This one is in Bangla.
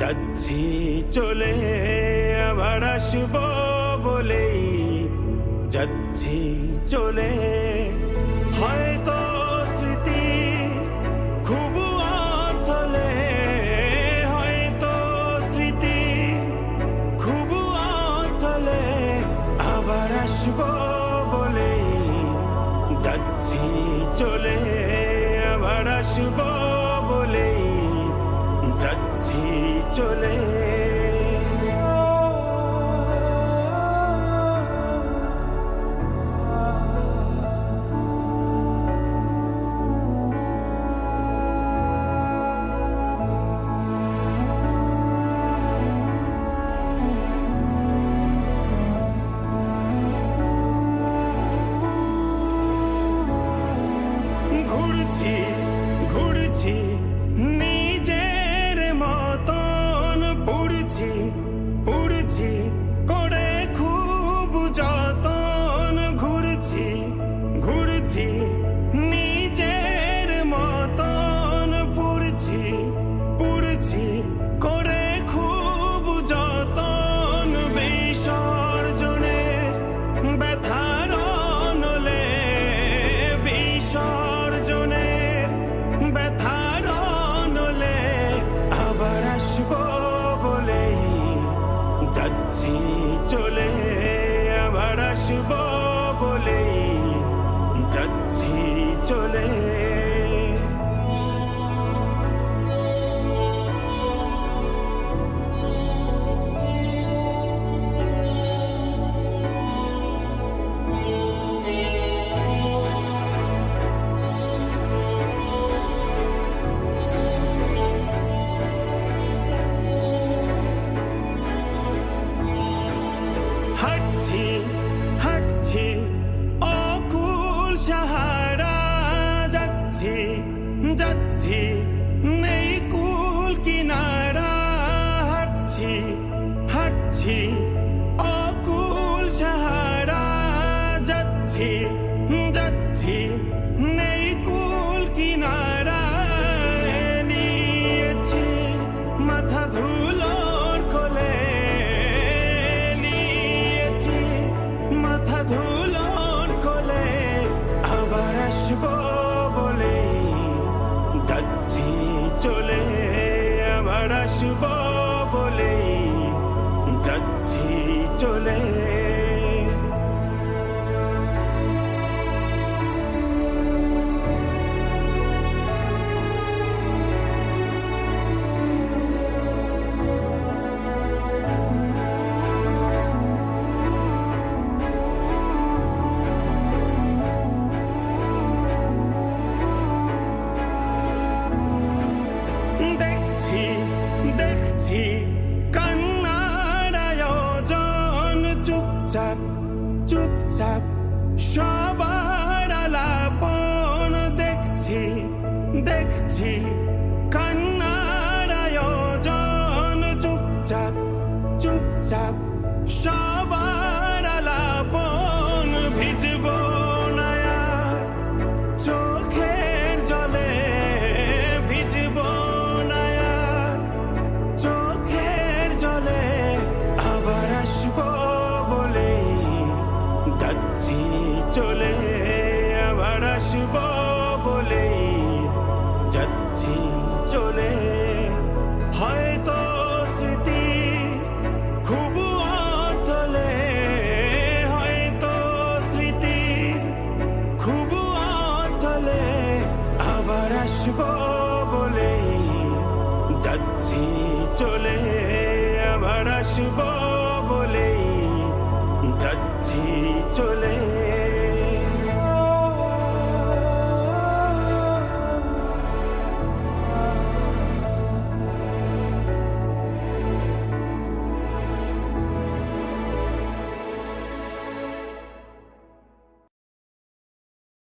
যাচ্ছি চলে, আবার আসব বলেই যাচ্ছি চলে। হয়তো স্মৃতি খুব অতলে হয়তো স্মৃতি খুব অতলে আবার আসব বলেই যাচ্ছি চলে, আবার আসব চলে। ঘুরছি ঘুরছি আবার আসব বলেই যাচ্ছি চলে হাঁটছি যাচ্ছি আবার দেখছি কান্নার আয়োজন চুপচাপ চুপচাপ সবার আলাপন দেখছি দেখছি। কান্নার আয়োজন চুপচাপ চুপচাপ সবার আলাপন চলে আবার আসব বলে যাচ্ছি চলে। হয়তো স্মৃতি খুব অতলে হয়তো স্মৃতি খুব অতলে আবার আসব বলে যাচ্ছি চলে। আবার আসব বলে যাচ্ছি চলে।